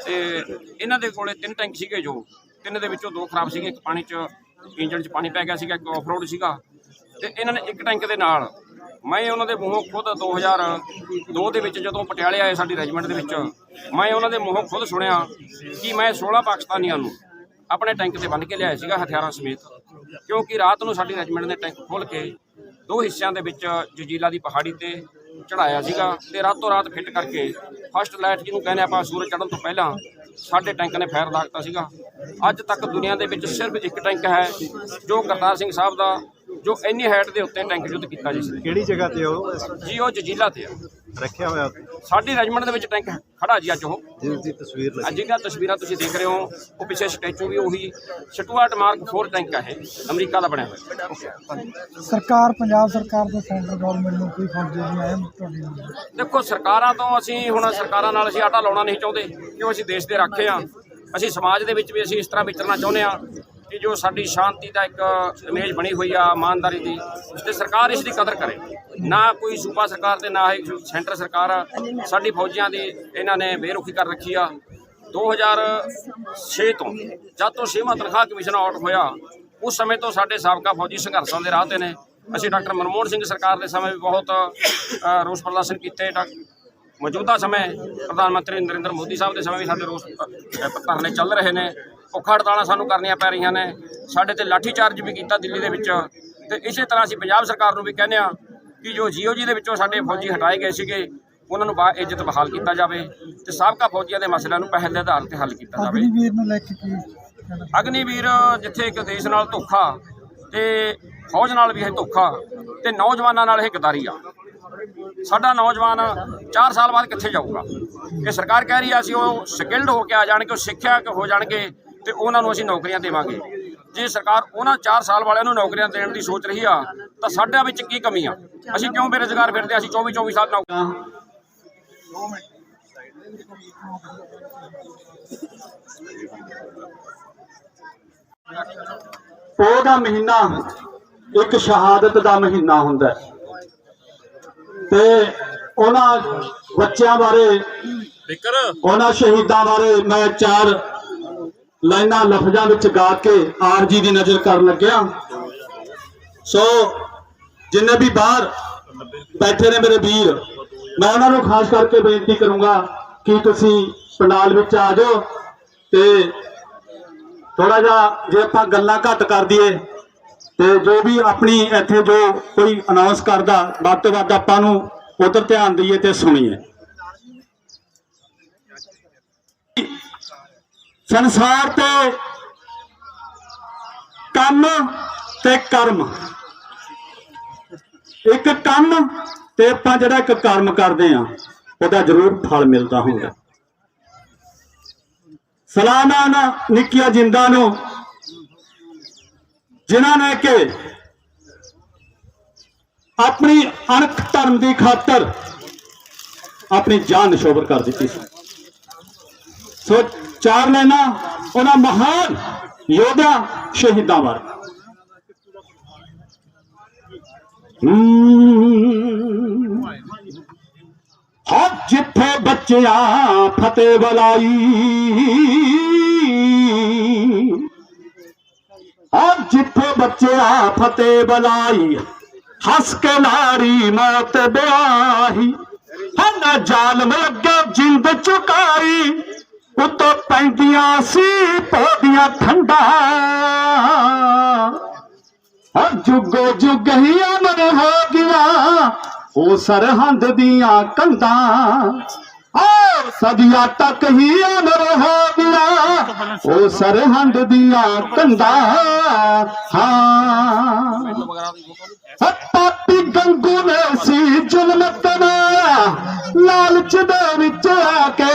ਤੇ ਇਹਨਾਂ ਦੇ ਕੋਲੇ ਤਿੰਨ ਟੈਂਕ ਸੀਗੇ ਜੋ, ਤਿੰਨ ਦੇ ਵਿੱਚੋਂ ਦੋ ਖਰਾਬ ਸੀਗੇ, ਇੱਕ ਪਾਣੀ 'ਚ, ਇੰਜਣ 'ਚ ਪਾਣੀ ਪੈ ਗਿਆ ਸੀਗਾ, ਇੱਕ ਆਫ ਰੋਡ ਸੀਗਾ। ਤੇ ਇਹਨਾਂ ਨੇ ਇੱਕ ਟੈਂਕ ਦੇ ਨਾਲ ਮੈਂ ਉਹਨਾਂ ਦੇ ਮੂੰਹੋਂ ਖੁਦ 2002 ਦੇ ਵਿੱਚ ਜਦੋਂ ਪਟਿਆਲੇ ਆਏ ਸਾਡੀ ਰੈਜੀਮੈਂਟ ਦੇ ਵਿੱਚ, ਮੈਂ ਉਹਨਾਂ ਦੇ ਮੂੰਹੋਂ ਖੁਦ ਸੁਣਿਆ ਕਿ ਮੈਂ 16 ਪਾਕਿਸਤਾਨੀਆਂ ਨੂੰ ਆਪਣੇ ਟੈਂਕ ਤੇ ਬੰਨ੍ਹ ਕੇ ਲਿਆਇਆ ਸੀਗਾ ਹਥਿਆਰਾਂ ਸਮੇਤ, ਕਿਉਂਕਿ ਰਾਤ ਨੂੰ ਸਾਡੀ ਰੈਜੀਮੈਂਟ ਨੇ ਟੈਂਕ ਖੋਲ ਕੇ ਦੋ ਹਿੱਸਿਆਂ ਦੇ ਵਿੱਚ ਜਜੀਲਾ ਦੀ ਪਹਾੜੀ ਤੇ ਚੜਾਇਆ ਸੀਗਾ ਤੇ ਰਾਤੋਂ ਰਾਤ ਫਿੱਟ ਕਰਕੇ ਫਸਟ ਲਾਈਟ ਜਿਹਨੂੰ ਕਹਿੰਦੇ ਆਪਾਂ ਸੂਰਜ ਚੜ੍ਹਨ ਤੋਂ ਪਹਿਲਾਂ ਸਾਡੇ ਟੈਂਕ ਨੇ ਫਾਇਰ ਦਾਗਤਾ ਸੀਗਾ। ਅੱਜ ਤੱਕ ਦੁਨੀਆ ਦੇ ਵਿੱਚ ਸਿਰਫ ਇੱਕ ਟੈਂਕ ਹੈ, ਜੋ ਕਰਤਾਰ ਸਿੰਘ ਸਾਹਿਬ ਦਾ ਜੋ ਇੰਨੀ ਹਾਈਟ ਦੇ ਉੱਤੇ ਟੈਂਕ ਯੁੱਧ ਕੀਤਾ ਨੇ
ਕਿਹੜੀ ਜਗ੍ਹਾ ਤੇ ਉਹ?
ਜੀ ਉਹ ਜਜੀਲਾ ਤੇ ਆ।
ਰੱਖਿਆ ਹੋਇਆ?
ਸਾਡੀ ਰੈਜੀਮੈਂਟ ਦੇ ਵਿੱਚ ਟੈਂਕ ਖੜਾ ਜੀ ਅੱਜ ਉਹ।
ਜਿਸ ਦੀ ਤਸਵੀਰ ਲੱਗੀ।
ਅੱਜ ਦੀਆਂ ਤਸਵੀਰਾਂ ਤੁਸੀਂ ਦੇਖ ਰਹੇ ਹੋ ਉਹ ਪਿੱਛੇ ਸਟੈਚੂ ਵੀ ਉਹੀ ਸਟੂਆਰਟ ਮਾਰਕ 4 ਟੈਂਕ ਹੈ ਅਮਰੀਕਾ ਦਾ ਬਣਿਆ ਹੋਇਆ।
ਸਰਕਾਰ ਪੰਜਾਬ ਸਰਕਾਰ ਤੇ ਸੈਂਟਰ ਗਵਰਨਮੈਂਟ ਨੂੰ ਕੋਈ ਫੰਡ ਦੇ ਨਹੀਂ ਆਇਆ ਤੁਹਾਡੀ ਨਾਲ।
ਦੇਖੋ ਸਰਕਾਰਾਂ ਤੋਂ ਅਸੀਂ ਹੁਣ ਸਰਕਾਰਾਂ ਨਾਲ ਅਸੀਂ ਆਟਾ ਲਾਉਣਾ ਨਹੀਂ ਚਾਹੁੰਦੇ ਕਿਉਂ ਅਸੀਂ ਦੇਸ਼ ਦੇ ਰਾਖੇ ਆ ਅਸੀਂ ਸਮਾਜ ਦੇ ਵਿੱਚ ਵੀ ਅਸੀਂ ਇਸ ਤਰ੍ਹਾਂ ਵਿਚਰਨਾ ਚਾਹੁੰਦੇ ਆ ਕਿ ਜੋ ਸਾਡੀ ਸ਼ਾਂਤੀ ਦਾ ਇੱਕ ਇਮੇਜ ਬਣੀ ਹੋਈ ਆ ਇਮਾਨਦਾਰੀ ਦੀ ਤੇ ਸਰਕਾਰ ਇਸ ਦੀ ਕਦਰ ਕਰੇ। ਨਾ ਕੋਈ ਸੂਬਾ ਸਰਕਾਰ ਤੇ, ਨਾ ਹੀ ਸੈਂਟਰ ਸਰਕਾਰ ਆ। ਸਾਡੀ ਫੌਜੀਆਂ ਦੀ ਇਹਨਾਂ ਨੇ ਬੇਰੁਖੀ ਕਰ ਰੱਖੀ ਆ। 2006 ਤੋਂ ਜਦ ਤੋਂ ਛੇਵਾਂ ਤਨਖਾਹ ਕਮਿਸ਼ਨ ਆਊਟ ਹੋਇਆ, ਉਸ ਸਮੇਂ ਤੋਂ ਸਾਡੇ ਸਾਬਕਾ ਫੌਜੀ ਸੰਘਰਸ਼ਾਂ ਦੇ ਰਾਹ ਤੇ ਨੇ। ਅਸੀਂ ਡਾਕਟਰ ਮਨਮੋਹਨ ਸਿੰਘ ਸਰਕਾਰ ਦੇ ਸਮੇਂ ਵੀ ਬਹੁਤ ਰੋਸ ਪ੍ਰਦਰਸ਼ਨ ਕੀਤੇ, ਡਾਕ- ਮੌਜੂਦਾ ਸਮੇਂ ਪ੍ਰਧਾਨ ਮੰਤਰੀ ਨਰਿੰਦਰ ਮੋਦੀ ਸਾਹਿਬ ਦੇ ਸਮੇਂ ਵੀ ਸਾਡੇ ਰੋਸ ਧਰਨੇ ਚੱਲ ਰਹੇ ਨੇ। ਭੁੱਖ ਹੜਤਾਲਾਂ ਸਾਨੂੰ ਕਰਨੀਆਂ ਪੈ ਰਹੀਆਂ ਨੇ। ਸਾਡੇ ਤੇ ਲਾਠੀ ਚਾਰਜ ਵੀ ਕੀਤਾ ਦਿੱਲੀ ਦੇ ਵਿੱਚ। ਤੇ ਇਸੇ ਤਰ੍ਹਾਂ ਅਸੀਂ ਪੰਜਾਬ ਸਰਕਾਰ ਨੂੰ ਵੀ ਕਹਿੰਦੇ ਆ ਕਿ ਜੋ ਜੀਓ ਜੀ ਦੇ ਵਿੱਚੋਂ ਸਾਡੇ ਫੌਜੀ ਹਟਾਏ ਗਏ ਸੀਗੇ ਉਹਨਾਂ ਨੂੰ ਬਾ ਇੱਜ਼ਤ ਬਹਾਲ ਕੀਤਾ ਜਾਵੇ ਤੇ ਸਾਬਕਾ ਫੌਜੀਆਂ ਦੇ ਮਸਲਿਆਂ ਨੂੰ ਪਹਿਲ ਦੇ ਆਧਾਰ ਤੇ ਹੱਲ ਕੀਤਾ ਜਾਵੇ।
ਅਗਨੀਵੀਰ ਨੂੰ ਲੈ ਕੇ ਕੀ
ਅਗਨੀਵੀਰ ਜਿੱਥੇ ਇੱਕ ਦੇਸ਼ ਨਾਲ ਧੋਖਾ ਤੇ ਫੌਜ ਨਾਲ ਵੀ ਇਹ ਧੋਖਾ ਤੇ ਨੌਜਵਾਨਾਂ ਨਾਲ ਇਹ ਗਦਾਰੀ ਆ। ਸਾਡਾ ਨੌਜਵਾਨ 4 ਸਾਲ ਬਾਅਦ ਕਿੱਥੇ ਜਾਊਗਾ? ਇਹ ਸਰਕਾਰ ਕਹਿ ਰਹੀ ਆ, ਅਸੀਂ ਉਹ ਸਕਿਲਡ ਹੋ ਕੇ ਆ ਜਾਣਗੇ, ਉਹ ਸਿੱਖਿਆ ਹੋ ਜਾਣਗੇ ਤੇ ਉਹਨਾਂ ਨੂੰ ਅਸੀਂ ਨੌਕਰੀਆਂ ਦੇਵਾਂਗੇ। ਜੇ ਸਰਕਾਰ ਉਹਨਾਂ 4 ਸਾਲ ਵਾਲਿਆਂ ਨੂੰ ਨੌਕਰੀਆਂ ਦੇਣ ਦੀ ਸੋਚ ਰਹੀ ਆ, ਤਾਂ ਸਾਡੇ ਵਿੱਚ ਕੀ ਕਮੀ ਆ? ਅਸੀਂ ਕਿਉਂ ਬੇਰੁਜ਼ਗਾਰ ਫਿਰਦੇ ਹਾਂ? ਅਸੀਂ 24 24 ਸਾਲ ਨੌਕਰੀਆਂ
ਪੋਹ ਦਾ ਮਹੀਨਾ ਇੱਕ ਸ਼ਹਾਦਤ ਦਾ ਮਹੀਨਾ ਹੁੰਦਾ ਹੈ। ਤੇ ਉਹਨਾਂ ਬੱਚਿਆਂ ਬਾਰੇ ਉਹਨਾਂ ਸ਼ਹੀਦਾਂ ਬਾਰੇ ਮੈਂ ਚਾਰ ਲਾਈਨਾਂ ਲਫ਼ਜ਼ਾਂ ਵਿੱਚ ਗਾ ਕੇ ਆਰਜੀ ਦੀ ਨਜ਼ਰ ਕਰਨ ਲੱਗਿਆ। ਸੋ ਜਿੰਨੇ ਵੀ ਬਾਹਰ ਬੈਠੇ ਨੇ ਮੇਰੇ ਵੀਰ ਮੈਂ ਉਹਨਾਂ ਨੂੰ ਖਾਸ ਕਰਕੇ ਬੇਨਤੀ ਕਰੂੰਗਾ ਕਿ ਤੁਸੀਂ ਪੰਡਾਲ ਵਿੱਚ ਆ ਜਾਓ ਤੇ ਥੋੜਾ ਜਿਹਾ ਜੇ ਆਪਾਂ ਗੱਲਾਂ ਘੱਟ ਕਰ ਦਈਏ ਤੇ ਜੋ ਵੀ ਆਪਣੀ ਇੱਥੇ ਜੋ ਕੋਈ ਅਨਾਉਂਸ ਕਰਦਾ, ਵੱਧ ਤੋਂ ਵੱਧ ਆਪਾਂ ਨੂੰ ਉਧਰ ਧਿਆਨ ਦਈਏ ਤੇ ਸੁਣੀਏ। ਸੰਸਾਰ ਤੇ ਕੰਮ ਤੇ ਕਰਮ। ਇੱਕ ਕੰਮ ਤੇ ਆਪਾਂ ਜਿਹੜਾ ਇੱਕ ਕਰਮ ਕਰਦੇ ਆ ਉਹਦਾ ਜ਼ਰੂਰ ਫਲ ਮਿਲਦਾ ਹੁੰਦਾ। ਸਲਾਨਾ ਨਾ, ਨਿੱਕੀਆਂ ਜਿੰਦਾਂ ਨੂੰ ਜਿਨ੍ਹਾਂ ਨੇ ਕਿ ਆਪਣੀ ਅਣਖ ਧਰਮ ਦੀ ਖਾਤਰ ਆਪਣੀ ਜਾਨ ਨਿਸ਼ੋਵਰ ਕਰ ਦਿੱਤੀ ਸੀ। ਸੋ ਚਾਰ ਲੈਣਾ ਉਹਨਾਂ ਮਹਾਨ ਯੋਧਾ ਸ਼ਹੀਦਾਂ ਬਾਰੇ ਹਾਂ ਜਿੱਥੇ ਬੱਚਿਆਂ ਫਤਿਹ ਬਲਾਈ ਹਾਂ ਜਿੱਥੇ ਬੱਚਿਆਂ ਫਤਿਹ ਬਲਾਈ, ਹੱਸ ਕੇ ਲਾਰੀ ਮੌਤ ਬਿਆਹੀ। ਹਾਂ ਜ਼ਾਲਮ ਅੱਗੇ ਜਿੰਦ ਚੁਕਾਈ, ਉਤੋਂ ਪੈਂਦੀਆਂ ਸੀ ਪੌਦੀਆਂ ਠੰਡਾ। ਹਰ ਜੁਗੋ ਜੁਗ ਹੀ ਅਮਰ ਹੋ ਗਿਆ, ਉਹ ਸਰਹੰਦ ਦੀਆਂ ਕੰਧਾਂ। ਔਰ ਸਦੀਆਂ ਤੱਕ ਹੀ ਅਮਰ ਹੋ ਗਿਆ, ਉਹ ਸਰਹੰਦ ਦੀਆਂ ਕੰਧਾਂ। ਹਾਂ। ਪਾਪੀ ਗੰਗੂ ਨੇ ਸੀ ਜ਼ੁਲਮ ਕਮਾਇਆ ਲਾਲਚ ਦੇ ਵਿੱਚ ਆ ਕੇ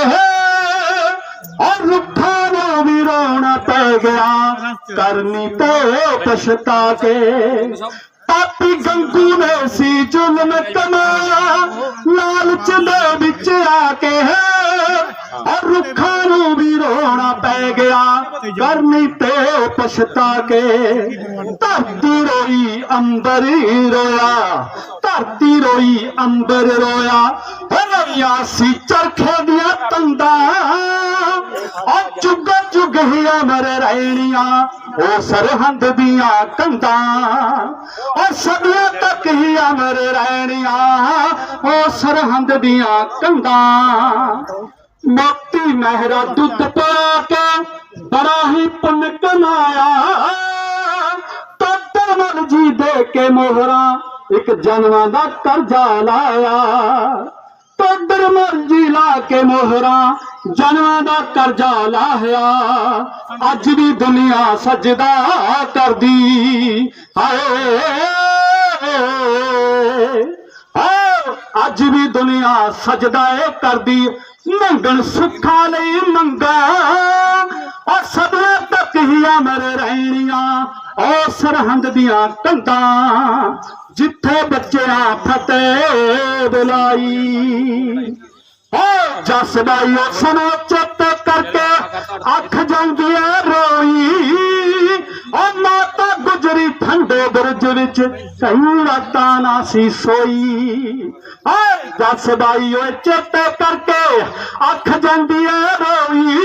ਔਰ ਰੁੱਖਾਂ ਨੂੰ ਵੀ ਰੋਣਾ ਪੈ ਗਿਆ, ਕਰਨੀ ਤੇ ਪਛਤਾ ਕੇ। ਪਾਪੀ ਗੰਗੂ ਨੇ ਸੀ ਜ਼ੁਲਮ ਕਮਾਇਆ ਲਾਲਚ ਦੇ ਵਿੱਚ ਆ ਕੇ ਔਰ ਰੁੱਖਾਂ ਨੂੰ ਵੀ ਰੋਣਾ ਪੈ ਗਿਆ। ਕਰਨੀ ਤੇ ਪਛਤਾ ਕੇ ਧਰਤੀ ਰੋਈ ਅੰਬਰ ਰੋਇਆ। ਧਰਤੀ ਰੋਈ ਅੰਬਰ ਰੋਇਆ। ਰੋਇਆ ਸੀ ਚਰਖੇ ਦੀਆਂ ਤੰਦਾਂ ਆ ਚੁੱਗ ਚੁੱਗ ਹੀ ਅਮਰ ਰਹਿਣੀਆਂ। ਉਹ ਸਰਹੰਦ ਦੀਆਂ ਕੰਧਾਂ। ਔਰ ਸਦੀਆਂ ਤੱਕ ਹੀ ਅਮਰ ਰਹਿਣੀਆਂ। ਉਹ ਸਰਹੰਦ ਦੀਆਂ ਕੰਧਾਂ। ਮੋਤੀ ਮਹਿਰਾ ਦੁੱਧ ਪਾ ਕੇ ਬੜਾ ਹੀ ਪੁੰਨ ਕਮਾਇਆ ਤੱਤਰ ਮਲ ਜੀ ਦੇ ਕੇ ਮੋਹਰਾਂ ਇੱਕ ਜਨਮਾਂ ਦਾ ਕਰਜ਼ਾ ਲਾਇਆ। ਟੋਡਰ ਮਰਜ਼ੀ ਲਾ ਕੇ ਮੋਹਰਾਂ ਜਨਮਾਂ ਦਾ ਕਰਜ਼ਾ ਲਾਇਆ। ਅੱਜ ਵੀ ਦੁਨੀਆ ਸਜਦਾ ਕਰਦੀ। ਹਾਏ ਆਓ ਅੱਜ ਵੀ ਦੁਨੀਆ ਸਜਦਾ ਏ ਕਰਦੀ। ਮੰਗਣ ਸੁੱਖਾਂ ਲਈ ਮੰਗਾ। ਔਰ ਸਦਾ ਤੱਕ ਹੀ ਅਮਰ ਰਹਿਣੀਆਂ, ਉਹ ਸਰਹੰਦ ਦੀਆਂ ਕੰਧਾਂ, ਜਿੱਥੇ ਬੱਚਿਆਂ ਫਤਿਹ ਬੁਲਾਈ। ਓ ਜਸਦਾਈ ਉਸ ਨੂੰ ਚਿੱਤ ਕਰਕੇ। ਅੱਖ ਜਾਂਦੀ ਐ ਰੋਈ। ਓ ਮਾਤਾ ਗੁਜਰੀ ਠੰਡੇ ਬੁਰਜ ਵਿੱਚ ਕਈ ਰਾਤਾਂ ਨਾ ਸੀ ਸੋਈ। ਓ ਜਸਦਾਈ ਓ ਚਿੱਤ ਕਰਕੇ ਅੱਖ ਜਾਂਦੀ ਐ ਰੋਈ।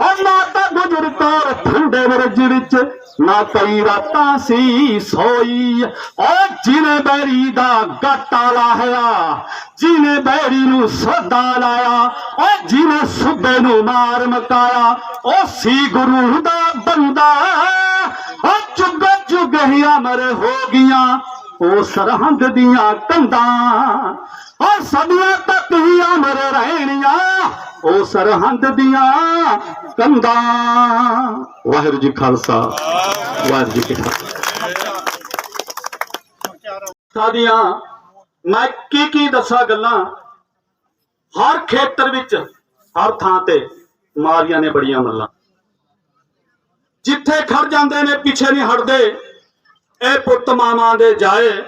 ਓ ਮਾਤਾ ਗੁਜਰੀ ਕੌਰ ਠੰਡੇ ਬੁਰਜ ਵਿੱਚ ਨਾ ਕਈ ਰਾਤਾਂ ਸੀ ਸੋਈ। ਓ ਜਿਨੇ ਬੈਰੀ ਦਾ ਗਾਟਾ ਲਾਹਿਆ। ਜਿਨੇ ਬੈਰੀ ਨੂੰ ਸੋਦਾ ਲਾਇਆ, ਉਹ ਜਿਹਨੇ ਸੁਬੇ ਨੂੰ ਮਾਰ ਮਕਾਇਆ ਓ ਸੀ ਗੁਰੂ ਦਾ ਬੰਦਾ। ਓ ਚੁੱਗ ਚੁੱਗ ਹੀ ਅਮਰ ਹੋ ਗਈਆਂ ਓ ਸਰਹੰਦ ਦੀਆਂ ਕੰਧਾਂ। ਉਹ ਸਦੀਆਂ ਤੱਕ ਹੀ ਅਮਰ ਰਹਿਣੀਆਂ, ਉਹ ਸਰਹੰਦ ਦੀਆਂ ਕੰਧਾਂ। ਵਾਹਿਗੁਰੂ ਜੀ ਖਾਲਸਾ, ਵਾਹਿਗੁਰੂ ਜੀ ਕੀ ਫਤਿਹ। ਸਾਡੀਆਂ ਮੈਂ ਕੀ ਕੀ ਦੱਸਾਂ ਗੱਲਾਂ? ਹਰ ਖੇਤਰ ਵਿੱਚ, ਹਰ ਥਾਂ ਤੇ ਮਾਰੀਆਂ ਨੇ ਬੜੀਆਂ ਮੱਲਾਂ। ਜਿੱਥੇ ਖੜ ਜਾਂਦੇ ਨੇ, ਪਿੱਛੇ ਨਹੀਂ ਹਟਦੇ। ਇਹ ਪੁੱਤ ਮਾਵਾਂ ਦੇ ਜਾਏ।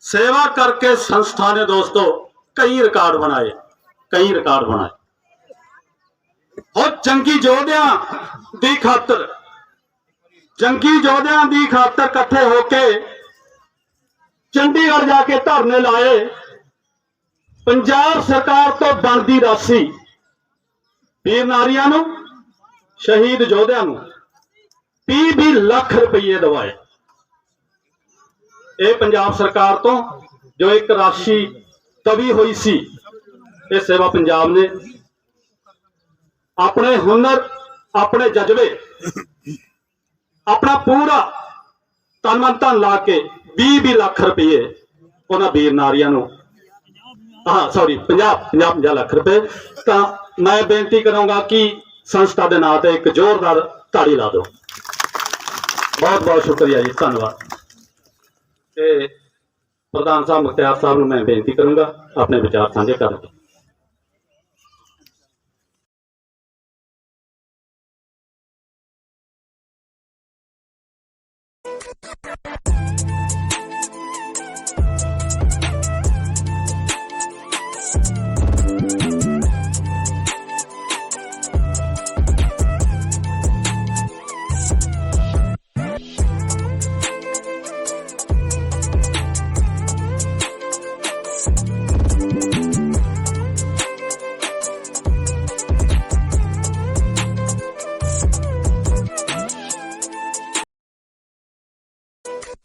ਸੇਵਾ ਕਰਕੇ ਸੰਸਥਾ ਨੇ ਦੋਸਤੋ, ਕਈ ਰਿਕਾਰਡ ਬਣਾਏ। ਕਈ ਰਿਕਾਰਡ ਬਣਾਏ। ਉਹ ਜੰਗੀ ਯੋਧਿਆਂ ਦੀ ਖਾਤਰ। ਜੰਗੀ ਯੋਧਿਆਂ ਦੀ ਖਾਤਰ ਇਕੱਠੇ ਹੋ ਕੇ ਚੰਡੀਗੜ੍ਹ ਜਾ ਕੇ ਧਰਨੇ ਲਾਏ। ਪੰਜਾਬ ਸਰਕਾਰ ਤੋਂ ਬਣਦੀ ਰਾਸ਼ੀ। ਵੀਰ ਨਾਰੀਆਂ ਨੂੰ, ਸ਼ਹੀਦ ਯੋਧਿਆਂ ਨੂੰ 20 ਲੱਖ ਰੁਪਏ ਦਵਾਏ। ਇਹ ਪੰਜਾਬ ਸਰਕਾਰ ਤੋਂ ਜੋ ਇੱਕ ਰਾਸ਼ੀ ਤਵੀ ਹੋਈ ਸੀ, ਇਹ ਸੇਵਾ ਪੰਜਾਬ ਨੇ ਆਪਣੇ ਹੁਨਰ, ਆਪਣੇ ਜਜ਼ਬੇ, ਆਪਣਾ ਪੂਰਾ ਤਨ ਮਨ ਧਨ ਲਾ ਕੇ 20 20 ਲੱਖ ਰੁਪਏ ਉਹਨਾਂ ਵੀਰ ਨਾਰੀਆਂ ਨੂੰ। ਹਾਂ ਸੌਰੀ 50 50 50 ਲੱਖ ਰੁਪਏ। ਤਾਂ ਮੈਂ ਬੇਨਤੀ ਕਰਾਂਗਾ ਕਿ ਸੰਸਥਾ ਦੇ ਨਾਂ ਤੇ ਇੱਕ ਜ਼ੋਰਦਾਰ ਤਾੜੀ ਲਾ ਦਿਓ। ਬਹੁਤ ਬਹੁਤ ਸ਼ੁਕਰੀਆ ਜੀ, ਧੰਨਵਾਦ। ਤੇ ਪ੍ਰਧਾਨ ਸਾਹਿਬ, ਮੁਖਤਿਆਰ ਸਾਹਿਬ ਨੂੰ ਮੈਂ ਬੇਨਤੀ ਕਰੂੰਗਾ, ਆਪਣੇ ਵਿਚਾਰ ਸਾਂਝੇ ਕਰਨ ਦੀ